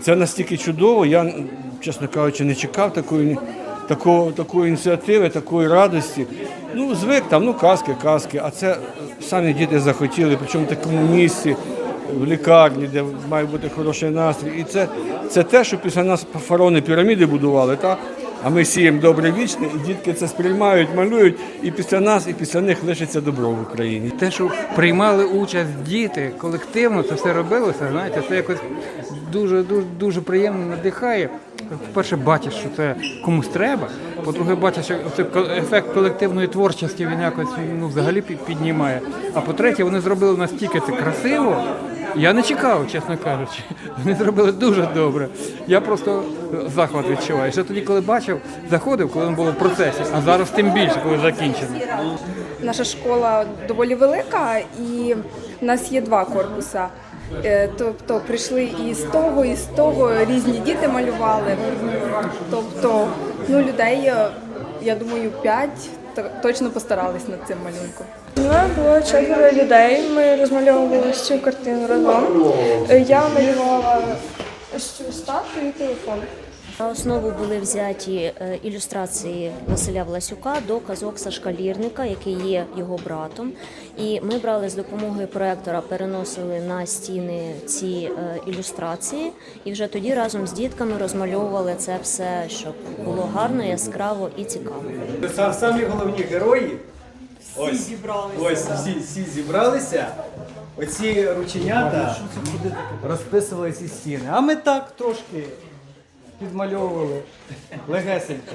Це настільки чудово. Я, чесно кажучи, не чекав такої, такого, такої ініціативи, такої радості. Ну, звик там, ну казки, казки. А це самі діти захотіли, причому в такому місці, в лікарні, де має бути хороший настрій. І це, це те, що після нас фараони піраміди будували, так? А ми сіємо добре вічне, і дітки це сприймають, малюють, і після нас, і після них лишиться добро в Україні. Те, що приймали участь діти колективно, це все робилося, знаєте, це якось дуже дуже дуже приємно надихає. По-перше, бачиш, що це комусь треба. По-друге, бачиш, що це ефект колективної творчості він якось ну, взагалі піднімає. А по-третє, вони зробили настільки це красиво. Я не чекав, чесно кажучи. Вони зробили дуже добре. Я просто захват відчуваю. Ще тоді, коли бачив, заходив, коли він було в процесі, а зараз тим більше, коли закінчено. Наша школа доволі велика, і в нас є два корпуси. Е, Тобто прийшли і з того, і з того різні діти малювали. Тобто, ну людей, я думаю, п'ять точно постарались над цим малюнком. Мене було четверо людей. Ми розмальовували цю картину разом. Е, Я малювала цю статую і телефон. На основу були взяті е, ілюстрації Василя Власюка до казок Сашка Лірника, який є його братом. І ми брали з допомогою проектора, переносили на стіни ці е, ілюстрації, і вже тоді разом з дітками розмальовували це все, щоб було гарно, яскраво і цікаво. Самі головні герої. Всі зібралися. Ось всі, всі зібралися. Оці рученята розписували ці стіни. А ми так трошки підмальовували легесенько.